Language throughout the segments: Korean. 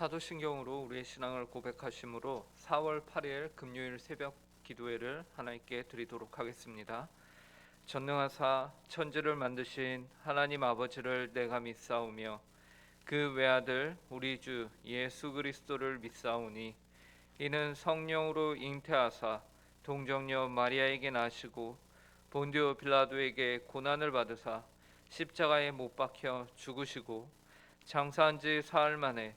사도신경으로 우리의 신앙을 고백하심으로 4월 8일 금요일 새벽 기도회를 하나님께 드리도록 하겠습니다. 전능하사 천지를 만드신 하나님 아버지를 내가 믿사오며 그 외아들 우리 주 예수 그리스도를 믿사오니 이는 성령으로 잉태하사 동정녀 마리아에게 나시고 본디오 빌라도에게 고난을 받으사 십자가에 못 박혀 죽으시고 장사한 지 사흘 만에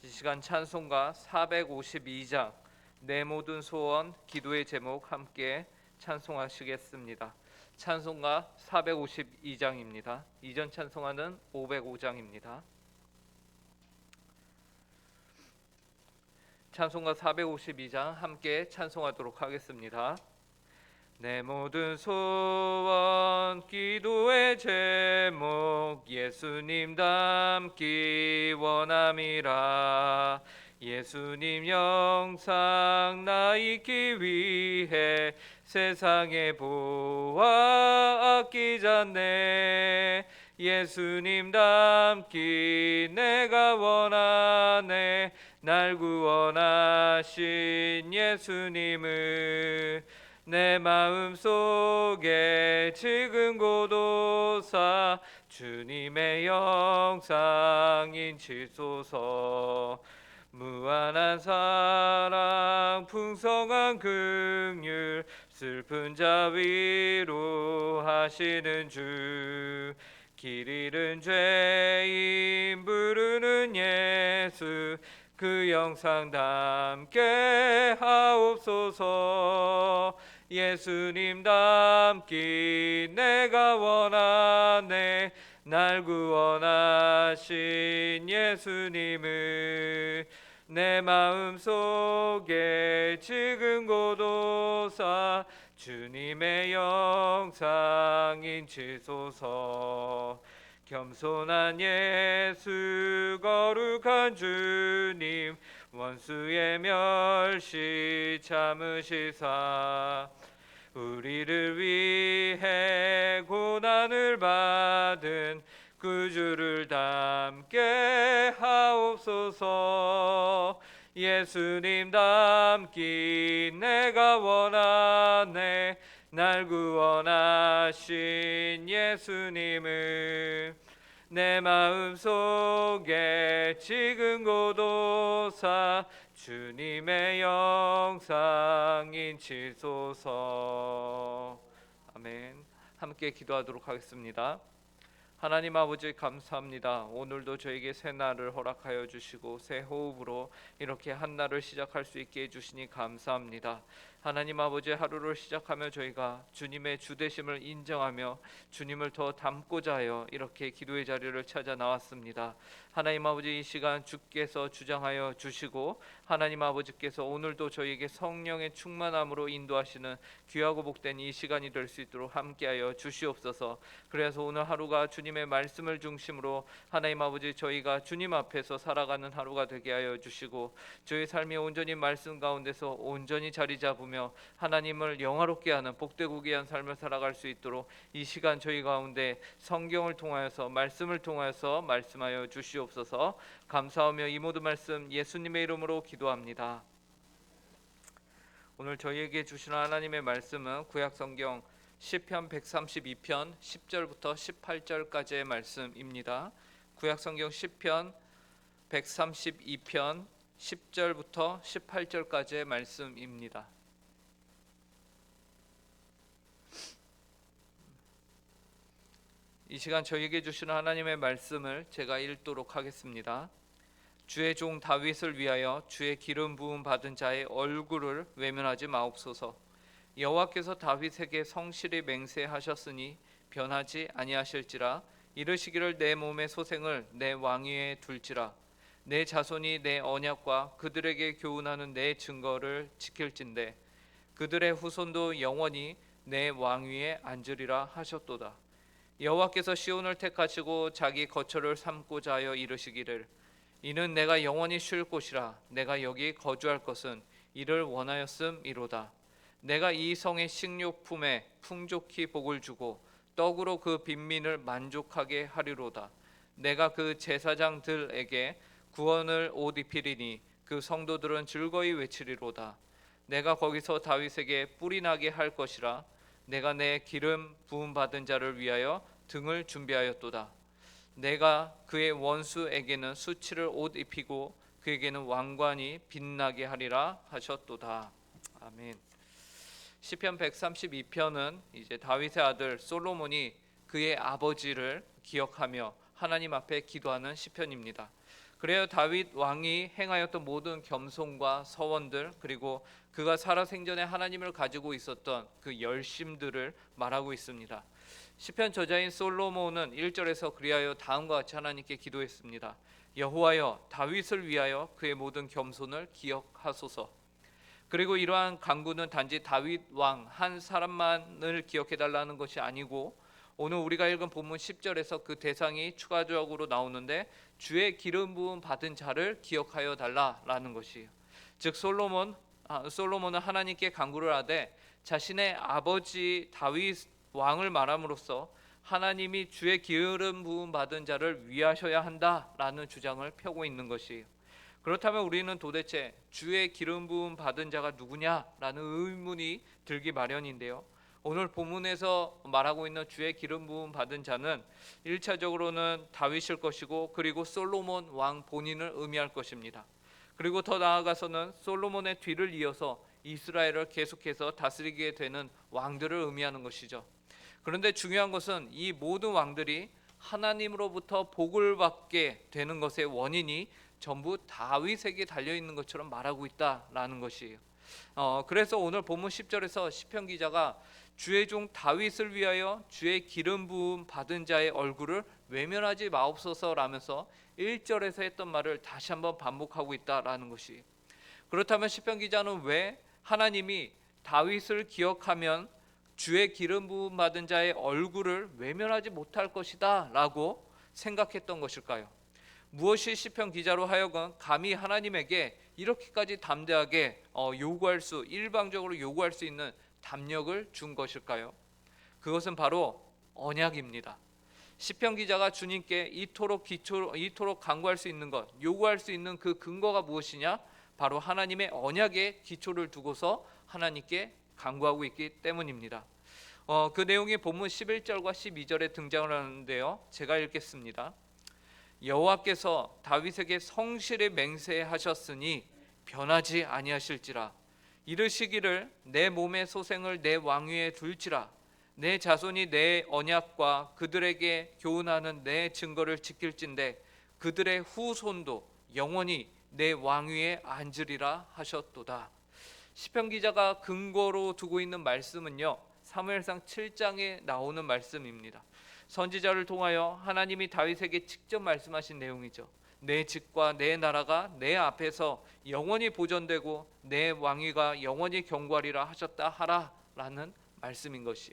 이 시간 찬송가 452장 내 모든 소원 기도의 제목 함께 찬송하시겠습니다. 찬송가 452장입니다. 이전 찬송가는 505장입니다. 찬송가 452장 함께 찬송하도록 하겠습니다. 내 모든 소원 기도의 제목 예수님 닮기 원함이라. 예수님 영상 나 있기 위해 세상에 보아 아끼잖네. 예수님 닮기 내가 원하네. 날 구원하신 예수님을 내 마음 속에 지금 고도사 주님의 영상 인 치소서. 무한한 사랑 풍성한 긍휼 슬픈 자 위로 하시는 주. 길 잃은 죄인 부르는 예수 그 영상 담게 하옵소서 예수님 닮기 내가 원하네. 날 구원하신 예수님을 내 마음 속에 지금 고도사 주님의 영상 인 치소서. 겸손한 예수 거룩한 주님 원수의 멸시 참으시사 우리를 위해 고난을 받은 구주를 담게 하옵소서. 예수님 닮기 내가 원하네 날 구원하신 예수님을 내 마음 속에 지금 고도사 주님의 영상 인치소서 아멘 함께 기도하도록 하겠습니다 하나님 아버지 감사합니다. 오늘도 저에게 새 날을 허락하여 주시고 새 호흡으로 이렇게 한 날을 시작할 수 있게 해 주시니 감사합니다. 하나님 아버지 하루를 시작하며 저희가 주님의 주되심을 인정하며 주님을 더 닮고자 하여 이렇게 기도의 자리를 찾아 나왔습니다. 하나님 아버지 이 시간 주께서 주장하여 주시고 하나님 아버지께서 오늘도 저희에게 성령의 충만함으로 인도하시는 귀하고 복된 이 시간이 될 수 있도록 함께하여 주시옵소서. 그래서 오늘 하루가 주님의 말씀을 중심으로 하나님 아버지 저희가 주님 앞에서 살아가는 하루가 되게 하여 주시고 저희 삶이 온전히 말씀 가운데서 온전히 자리 잡 으며 하나님을 영화롭게 하는 복되고 귀한 삶을 살아갈 수 있도록 이 시간 저희 가운데 성경을 통하여서 말씀을 통하여서 말씀하여 주시옵소서. 감사하며 이 모든 말씀 예수님의 이름으로 기도합니다. 오늘 저희에게 주시는 하나님의 말씀은 구약 성경 시편 132편 10절부터 18절까지의 말씀입니다. 구약 성경 시편 132편 10절부터 18절까지의 말씀입니다. 이 시간 저에게 주시는 하나님의 말씀을 제가 읽도록 하겠습니다. 주의 종 다윗을 위하여 주의 기름 부음 받은 자의 얼굴을 외면하지 마옵소서. 여호와께서 다윗에게 성실히 맹세하셨으니 변하지 아니하실지라 이르시기를 내 몸의 소생을 내 왕위에 둘지라 내 자손이 내 언약과 그들에게 교훈하는 내 증거를 지킬진대 그들의 후손도 영원히 내 왕위에 앉으리라 하셨도다. 여호와께서 시온을 택하시고 자기 거처를 삼고자 하여 이르시기를 이는 내가 영원히 쉴 곳이라 내가 여기 거주할 것은 이를 원하였음이로다. 내가 이 성의 식료품에 풍족히 복을 주고 떡으로 그 빈민을 만족하게 하리로다. 내가 그 제사장들에게 구원을 옷 입히리니 그 성도들은 즐거이 외치리로다. 내가 거기서 다윗에게 뿔이 나게 할 것이라. 내가 내 기름 부음 받은 자를 위하여 등을 준비하였도다. 내가 그의 원수에게는 수치를 옷 입히고 그에게는 왕관이 빛나게 하리라 하셨도다. 아멘. 시편 132편은 이제 다윗의 아들 솔로몬이 그의 아버지를 기억하며 하나님 앞에 기도하는 시편입니다. 그래요 다윗 왕이 행하였던 모든 겸손과 서원들 그리고 그가 살아 생전에 하나님을 가지고 있었던 그 열심들을 말하고 있습니다. 시편 저자인 솔로몬은 1절에서 그리하여 다음과 같이 하나님께 기도했습니다. 여호와여 다윗을 위하여 그의 모든 겸손을 기억하소서. 그리고 이러한 간구는 단지 다윗 왕 한 사람만을 기억해 달라는 것이 아니고 오늘 우리가 읽은 본문 10절에서 그 대상이 추가적으로 나오는데 주의 기름 부음 받은 자를 기억하여 달라라는 것이에요. 즉 솔로몬 아, 솔로몬은 하나님께 간구를 하되 자신의 아버지 다윗 왕을 말함으로써 하나님이 주의 기름 부음 받은 자를 위하셔야 한다라는 주장을 펴고 있는 것이에요. 그렇다면 우리는 도대체 주의 기름 부음 받은 자가 누구냐라는 의문이 들기 마련인데요. 오늘 본문에서 말하고 있는 주의 기름 부음 받은 자는 일차적으로는 다윗일 것이고 그리고 솔로몬 왕 본인을 의미할 것입니다. 그리고 더 나아가서는 솔로몬의 뒤를 이어서 이스라엘을 계속해서 다스리게 되는 왕들을 의미하는 것이죠. 그런데 중요한 것은 이 모든 왕들이 하나님으로부터 복을 받게 되는 것의 원인이 전부 다윗에게 달려 있는 것처럼 말하고 있다라는 것이에요. 어, 그래서 오늘 본문 10절에서 시편 기자가 주의 종 다윗을 위하여 주의 기름 부음 받은 자의 얼굴을 외면하지 마옵소서라면서 1절에서 했던 말을 다시 한번 반복하고 있다라는 것이. 그렇다면 시편 기자는 왜 하나님이 다윗을 기억하면 주의 기름 부음 받은 자의 얼굴을 외면하지 못할 것이다라고 생각했던 것일까요? 무엇이 시편 기자로 하여금 감히 하나님에게 이렇게까지 담대하게 어, 요구할 수 일방적으로 요구할 수 있는 담력을 준 것일까요? 그것은 바로 언약입니다. 시편 기자가 주님께 이토록 기초 이토록 간구할 수 있는 것, 요구할 수 있는 그 근거가 무엇이냐? 바로 하나님의 언약에 기초를 두고서 하나님께 간구하고 있기 때문입니다. 어, 그 내용이 본문 11절과 12절에 등장을 하는데요. 제가 읽겠습니다. 여호와께서 다윗에게 성실히 맹세하셨으니 변하지 아니하실지라 이르시기를 내 몸의 소생을 내 왕위에 둘지라 내 자손이 내 언약과 그들에게 교훈하는 내 증거를 지킬진대 그들의 후손도 영원히 내 왕위에 앉으리라 하셨도다. 시편 기자가 근거로 두고 있는 말씀은요. 사무엘상 7장에 나오는 말씀입니다. 선지자를 통하여 하나님이 다윗에게 직접 말씀하신 내용이죠. 내 집과 내 나라가 내 앞에서 영원히 보존되고 내 왕위가 영원히 경과리라 하셨다 하라라는 말씀인 것이.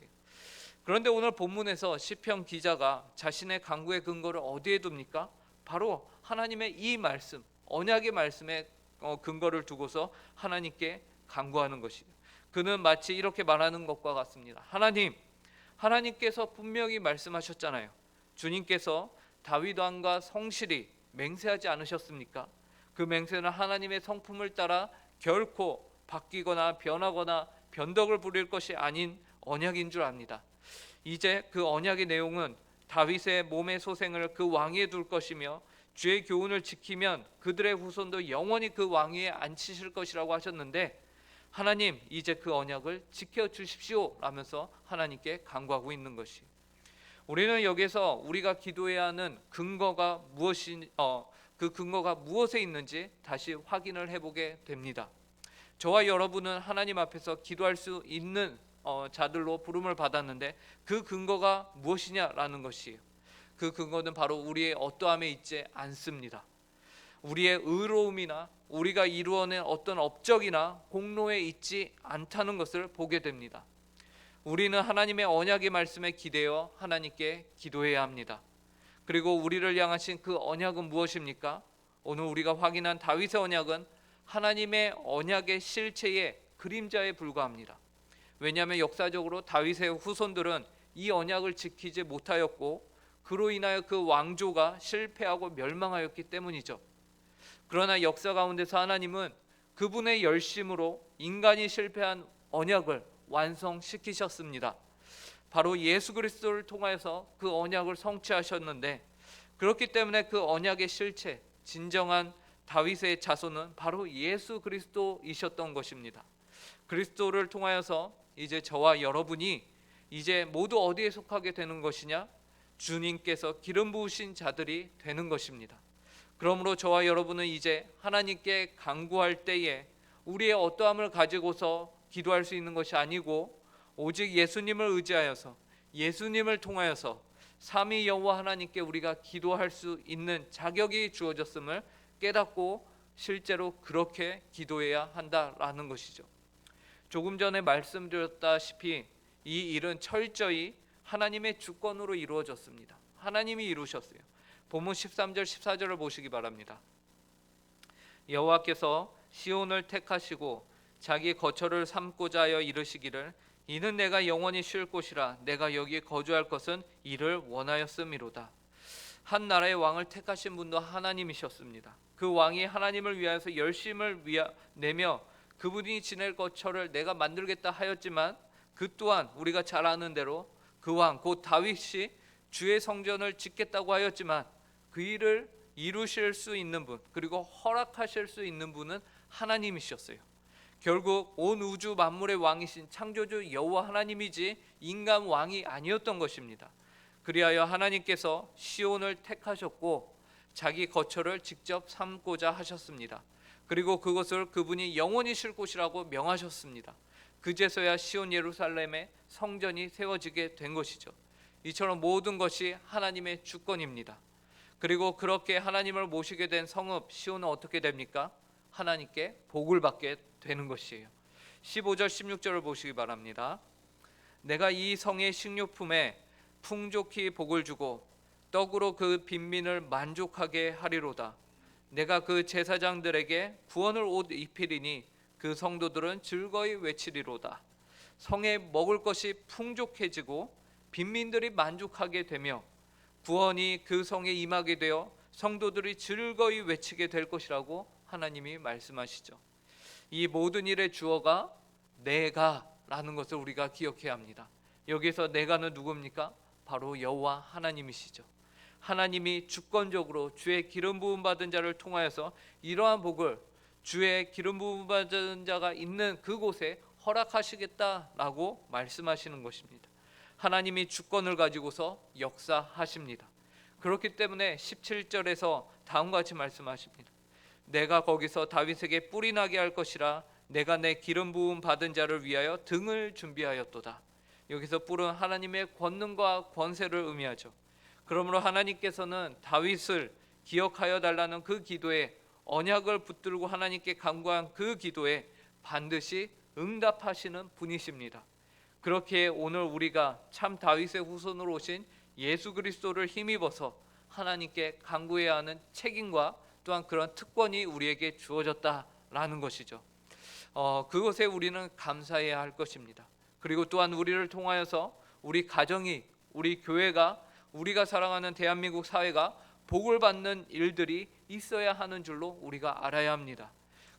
그런데 오늘 본문에서 시편 기자가 자신의 강구의 근거를 어디에 둡니까? 바로 하나님의 이 말씀, 언약의 말씀에 어, 근거를 두고서 하나님께 강구하는 것이에요. 그는 마치 이렇게 말하는 것과 같습니다. 하나님, 하나님께서 분명히 말씀하셨잖아요. 주님께서 다윗 왕과 성실히 맹세하지 않으셨습니까? 그 맹세는 하나님의 성품을 따라 결코 바뀌거나 변하거나 변덕을 부릴 것이 아닌 언약인 줄 압니다. 이제 그 언약의 내용은 다윗의 몸의 소생을 그 왕위에 둘 것이며 주의 교훈을 지키면 그들의 후손도 영원히 그 왕위에 앉히실 것이라고 하셨는데 하나님 이제 그 언약을 지켜 주십시오 라면서 하나님께 간구하고 있는 것이 우리는 여기서 우리가 기도해야 하는 근거가 무엇이 어, 그 근거가 무엇에 있는지 다시 확인을 해보게 됩니다. 저와 여러분은 하나님 앞에서 기도할 수 있는 어, 자들로 부름을 받았는데 그 근거가 무엇이냐라는 것이에요. 그 근거는 바로 우리의 어떠함에 있지 않습니다. 우리의 의로움이나 우리가 이루어낸 어떤 업적이나 공로에 있지 않다는 것을 보게 됩니다. 우리는 하나님의 언약의 말씀에 기대어 하나님께 기도해야 합니다. 그리고 우리를 향하신 그 언약은 무엇입니까? 오늘 우리가 확인한 다윗의 언약은 하나님의 언약의 실체의 그림자에 불과합니다. 왜냐하면 역사적으로 다윗의 후손들은 이 언약을 지키지 못하였고 그로 인하여 그 왕조가 실패하고 멸망하였기 때문이죠. 그러나 역사 가운데서 하나님은 그분의 열심으로 인간이 실패한 언약을 완성시키셨습니다. 바로 예수 그리스도를 통하여서 그 언약을 성취하셨는데 그렇기 때문에 그 언약의 실체, 진정한 다윗의 자손은 바로 예수 그리스도이셨던 것입니다. 그리스도를 통하여서 이제 저와 여러분이 이제 모두 어디에 속하게 되는 것이냐? 주님께서 기름 부으신 자들이 되는 것입니다. 그러므로 저와 여러분은 이제 하나님께 간구할 때에 우리의 어떠함을 가지고서 기도할 수 있는 것이 아니고 오직 예수님을 의지하여서 예수님을 통하여서 삼위 여호와 하나님께 우리가 기도할 수 있는 자격이 주어졌음을 깨닫고 실제로 그렇게 기도해야 한다라는 것이죠. 조금 전에 말씀드렸다시피 이 일은 철저히 하나님의 주권으로 이루어졌습니다. 하나님이 이루셨어요. 본문 13절 14절을 보시기 바랍니다. 여호와께서 시온을 택하시고 자기 거처를 삼고자 하여 이르시기를 이는 내가 영원히 쉴 곳이라 내가 여기 거주할 것은 이를 원하였음이로다. 한 나라의 왕을 택하신 분도 하나님이셨습니다. 그 왕이 하나님을 위하여서 열심을 위하, 내며 그분이 지낼 거처를 내가 만들겠다 하였지만 그 또한 우리가 잘 아는 대로 그 왕 곧 다윗이 주의 성전을 짓겠다고 하였지만 그 일을 이루실 수 있는 분 그리고 허락하실 수 있는 분은 하나님이셨어요. 결국 온 우주 만물의 왕이신 창조주 여호와 하나님이지 인간 왕이 아니었던 것입니다. 그리하여 하나님께서 시온을 택하셨고 자기 거처를 직접 삼고자 하셨습니다. 그리고 그것을 그분이 영원히 쉴 곳이라고 명하셨습니다. 그제서야 시온 예루살렘의 성전이 세워지게 된 것이죠. 이처럼 모든 것이 하나님의 주권입니다. 그리고 그렇게 하나님을 모시게 된 성읍 시온은 어떻게 됩니까? 하나님께 복을 받게 되는 것이에요. 15절 16절을 보시기 바랍니다. 내가 이 성의 식료품에 풍족히 복을 주고 떡으로 그 빈민을 만족하게 하리로다. 내가 그 제사장들에게 구원을 옷 입히리니 그 성도들은 즐거이 외치리로다. 성에 먹을 것이 풍족해지고 빈민들이 만족하게 되며 구원이 그 성에 임하게 되어 성도들이 즐거이 외치게 될 것이라고 하나님이 말씀하시죠. 이 모든 일의 주어가 내가라는 것을 우리가 기억해야 합니다. 여기서 내가는 누굽니까? 바로 여호와 하나님이시죠. 하나님이 주권적으로 주의 기름 부음 받은 자를 통하여서 이러한 복을 주의 기름 부음 받은 자가 있는 그곳에 허락하시겠다라고 말씀하시는 것입니다. 하나님이 주권을 가지고서 역사하십니다. 그렇기 때문에 17절에서 다음과 같이 말씀하십니다. 내가 거기서 다윗에게 뿔이 나게 할 것이라 내가 내 기름 부음 받은 자를 위하여 등을 준비하였도다. 여기서 뿔은 하나님의 권능과 권세를 의미하죠. 그러므로 하나님께서는 다윗을 기억하여 달라는 그 기도에 언약을 붙들고 하나님께 간구한 그 기도에 반드시 응답하시는 분이십니다. 그렇게 오늘 우리가 참 다윗의 후손으로 오신 예수 그리스도를 힘입어서 하나님께 간구해야 하는 책임과 또한 그런 특권이 우리에게 주어졌다라는 것이죠. 어, 그것에 우리는 감사해야 할 것입니다. 그리고 또한 우리를 통하여서 우리 가정이 우리 교회가 우리가 살아가는 대한민국 사회가 복을 받는 일들이 있어야 하는 줄로 우리가 알아야 합니다.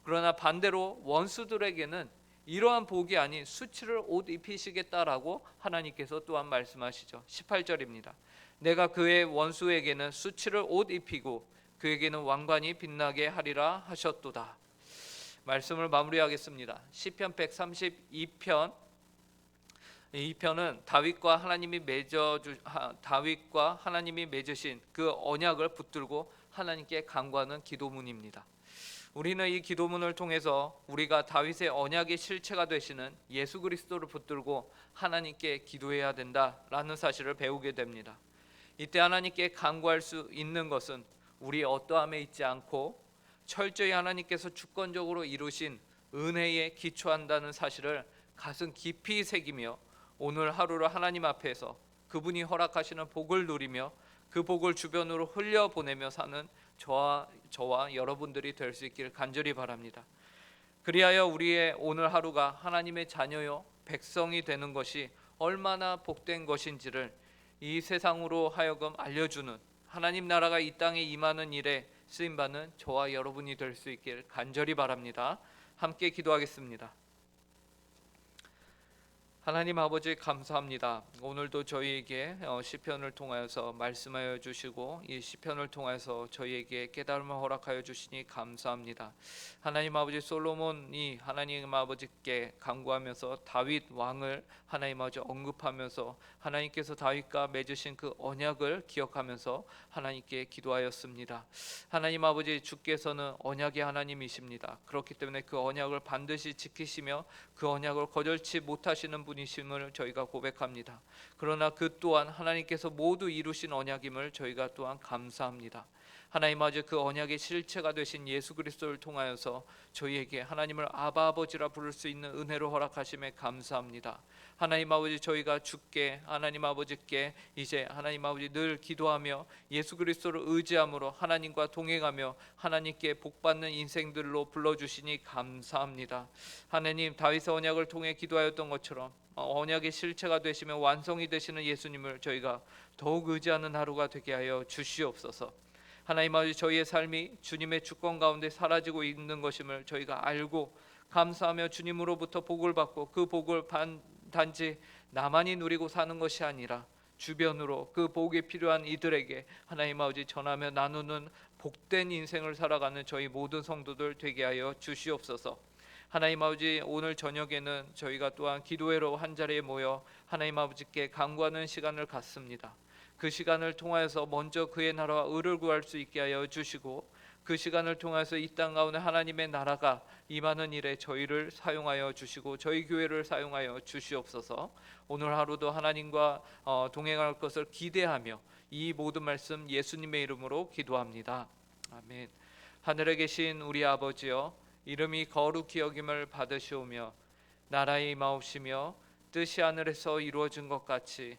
그러나 반대로 원수들에게는 이러한 복이 아닌 수치를 옷 입히시겠다라고 하나님께서 또한 말씀하시죠. 18절입니다. 내가 그의 원수에게는 수치를 옷 입히고 그에게는 왕관이 빛나게 하리라 하셨도다. 말씀을 마무리하겠습니다. 시편 132편 이 편은 다윗과 하나님이 맺어 주 다윗과 하나님이 맺으신 그 언약을 붙들고 하나님께 간구하는 기도문입니다. 우리는 이 기도문을 통해서 우리가 다윗의 언약의 실체가 되시는 예수 그리스도를 붙들고 하나님께 기도해야 된다라는 사실을 배우게 됩니다. 이때 하나님께 간구할 수 있는 것은 우리 어떠함에 있지 않고 철저히 하나님께서 주권적으로 이루신 은혜에 기초한다는 사실을 가슴 깊이 새기며 오늘 하루를 하나님 앞에서 그분이 허락하시는 복을 누리며 그 복을 주변으로 흘려 보내며 사는 저와 저와 여러분들이 될 수 있기를 간절히 바랍니다. 그리하여 우리의 오늘 하루가 하나님의 자녀요 백성이 되는 것이 얼마나 복된 것인지를 이 세상으로 하여금 알려주는 하나님 나라가 이 땅에 임하는 일에 쓰임 받는 저와 여러분이 될 수 있기를 간절히 바랍니다. 함께 기도하겠습니다. 하나님 아버지 감사합니다. 오늘도 저희에게 어, 시편을 통하여서 말씀하여 주시고 이 시편을 통하여서 저희에게 깨달음을 허락하여 주시니 감사합니다. 하나님 아버지 솔로몬이 하나님 아버지께 간구하면서 다윗 왕을 하나님 아버지 언급하면서 하나님께서 다윗과 맺으신 그 언약을 기억하면서 하나님께 기도하였습니다. 하나님 아버지 주께서는 언약의 하나님이십니다. 그렇기 때문에 그 언약을 반드시 지키시며 그 언약을 거절치 못하시는 분 이심을 저희가 고백합니다. 그러나 그 또한 하나님께서 모두 이루신 언약임을 저희가 또한 감사합니다. 하나님 아버지 그 언약의 실체가 되신 예수 그리스도를 통하여서 저희에게 하나님을 아바 아버지라 부를 수 있는 은혜로 허락하심에 감사합니다. 하나님 아버지 저희가 주께 하나님 아버지께 이제 하나님 아버지 늘 기도하며 예수 그리스도를 의지함으로 하나님과 동행하며 하나님께 복 받는 인생들로 불러 주시니 감사합니다. 하나님 다윗의 언약을 통해 기도하였던 것처럼 어, 언약의 실체가 되시며 완성이 되시는 예수님을 저희가 더욱 의지하는 하루가 되게 하여 주시옵소서. 하나님 아버지 저희의 삶이 주님의 주권 가운데 사라지고 있는 것임을 저희가 알고 감사하며 주님으로부터 복을 받고 그 복을 반, 단지 나만이 누리고 사는 것이 아니라 주변으로 그 복이 필요한 이들에게 하나님 아버지 전하며 나누는 복된 인생을 살아가는 저희 모든 성도들 되게 하여 주시옵소서. 하나님 아버지 오늘 저녁에는 저희가 또한 기도회로 한 자리에 모여 하나님 아버지께 간구하는 시간을 갖습니다. 그 시간을 통하여서 먼저 그의 나라와 의를 구할 수 있게 하여 주시고 그 시간을 통해서 이 땅 가운데 하나님의 나라가 임하는 일에 저희를 사용하여 주시고 저희 교회를 사용하여 주시옵소서. 오늘 하루도 하나님과 어, 동행할 것을 기대하며 이 모든 말씀 예수님의 이름으로 기도합니다. 아멘. 하늘에 계신 우리 아버지여 이름이 거룩히 여김을 받으시오며 나라의 임하옵시며 뜻이 하늘에서 이루어진 것 같이